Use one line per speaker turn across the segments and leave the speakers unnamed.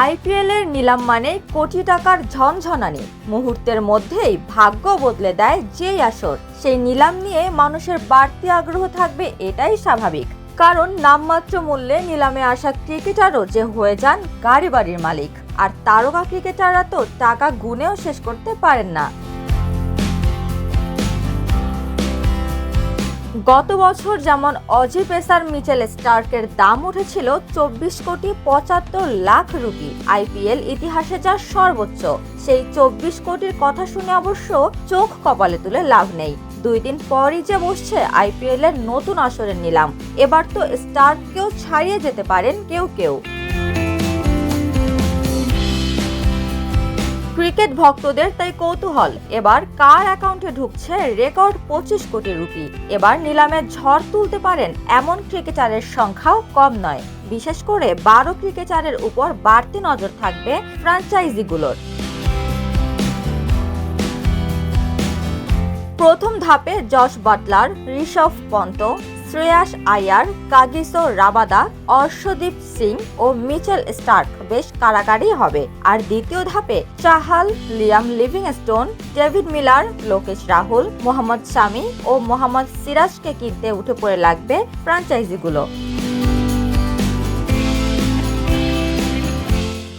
IPL এর নিলাম মানে কোটি টাকার ঝনঝনানি। মুহূর্তের মধ্যেই ভাগ্য বদলে দেয় যেই আসর। সেই নিলাম নিয়ে মানুষের বাড়তি আগ্রহ থাকবে এটাই স্বাভাবিক। কারণ নামমাত্র মূল্যে নিলামে আসা ক্রিকেটারও যে হয়ে যান গাড়ি বাড়ির মালিক। আর তারকা ক্রিকেটাররা তো টাকা গুনেও শেষ করতে পারেন না। গত বছর যেমন অজি পেসার, মিচেল স্টার্কের দাম উঠেছিল চব্বিশ কোটি পঁচাত্তর লাখ রুপি। আইপিএল ইতিহাসে যা সর্বোচ্চ, সেই চব্বিশ কোটির কথা শুনে অবশ্য চোখ কপালে তুলে লাভ নেই। দুই দিন পরই যে বসছে আইপিএল এর নতুন আসরের নিলাম। এবার তো স্টার্ককেও ছাড়িয়ে যেতে পারেন কেউ কেউ। ক্রিকেট ভক্তদের তাই কৌতূহল। এবার কার অ্যাকাউন্টে ঢুকছে রেকর্ড পঁচিশ কোটি রুপি? এবার নিলামে ঝড় তুলতে পারেন এমন ক্রিকেটারের সংখ্যাও কম নয়। বিশেষ করে বারো ক্রিকেটারের উপর বাড়তি নজর থাকবে ফ্র্যাঞ্চাইজিগুলোর প্রথম ধাপে Jos Buttler, Rishabh Pant Shreyas Iyer, Kagiso Rabada, Arshdeep Singh ও মিচেল স্টার্ক বেশ কারাকারি হবে। আর দ্বিতীয় ধাপে Chahal, Liam Livingstone, David Miller, Lokesh Rahul, Mohammed Shami ও মোহাম্মদ সিরাজকে কিনতে উঠে পড়ে লাগবে ফ্র্যাঞ্চাইজিগুলো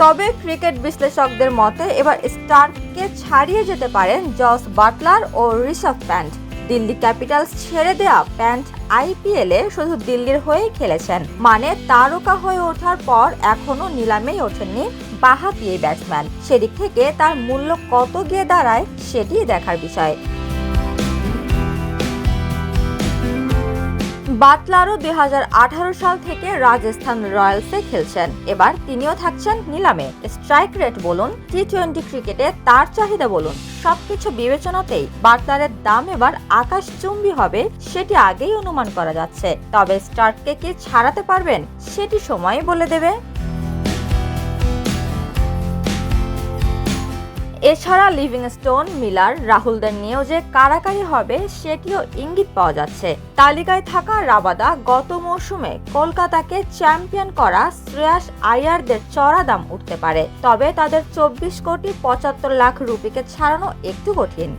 তবে ক্রিকেট বিশ্লেষকদের মতে এবার স্টার্ককে ছাড়িয়ে যেতে পারেন জস বাটলার ও ঋষভ প্যান্ট দিল্লি ক্যাপিটালস ছেড়ে দেওয়া প্যান্ট আইপিএলে শুধু দিল্লির হয়েই খেলেছেন। মানে তারকা হয়ে ওঠার পর এখনও নিলামেই ওঠেননি বাহাতি এই ব্যাটসম্যান সেদিক থেকে তার মূল্য কত গিয়ে দাঁড়ায় সেটি দেখার বিষয়। বাটলারও দুই সাল থেকে রাজস্থান রয়্যালসে খেলছেন। এবার তিনিও থাকছেন নিলামে। স্ট্রাইক রেট বলুন টি টোয়েন্টি ক্রিকেটে তার চাহিদা বলুন, সবকিছু বিবেচনাতেই বাটলারের দাম এবার আকাশ চুম্বি হবে, সেটি আগেই অনুমান করা যাচ্ছে। তবে স্টার্ককে কি ছাড়াতে পারবেন, সেটি সময় বলে দেবে। এছাড়া লিভিংস্টোন, মিলার, রাহুলদের নিয়েও যে কারাকারি হবে সেটিও ইঙ্গিত পাওয়া যাচ্ছে। তালিকায় থাকা রাবাদা গত মৌসুমে কলকাতাকে চ্যাম্পিয়ন করা শ্রেয়াস আয়ারদের চড়া দাম উঠতে পারে। তবে তাদের চব্বিশ কোটি পঁচাত্তর লাখ রুপিকে ছাড়ানো একটু কঠিন।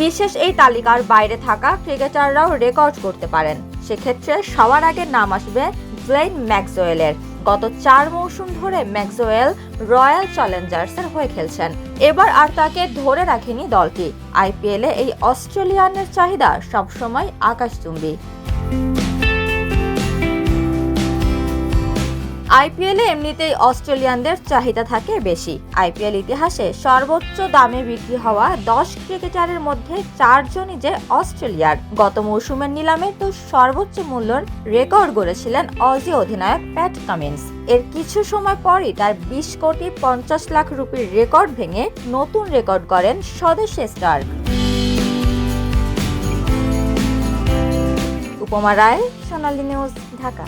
বিশেষ এই তালিকার বাইরে থাকা ক্রিকেটাররাও রেকর্ড করতে পারেন। সেক্ষেত্রে সবার আগে নাম আসবে গ্লেন ম্যাক্সওয়েলের। গত চার মৌসুম ধরে ম্যাক্সওয়েল রয়্যাল চ্যালেঞ্জার্সের হয়ে খেলছেন। এবার আর তাকে ধরে রাখেনি দলটি। আইপিএলে এই অস্ট্রেলিয়ানের চাহিদা সবসময় আকাশচুম্বী। আইপিএলে এমনিতেই অস্ট্রেলিয়ানদের চাহিদা থাকে বেশি। আইপিএল ইতিহাসে সর্বোচ্চ দামে বিক্রি হওয়া দশ ক্রিকেটারের মধ্যে চারজনই যে অস্ট্রেলিয়ার। গত মৌসুমের নিলামে তো সর্বোচ্চ মূল্যর রেকর্ড গড়েছিলেন অজি অধিনায়ক প্যাট কামিন্স। এর কিছু সময় পরই তার বিশ কোটি পঞ্চাশ লাখ রুপির রেকর্ড ভেঙে নতুন রেকর্ড করেন স্বদেশী স্টার্ক। উপমা রায়, সোনালী নিউজ, ঢাকা।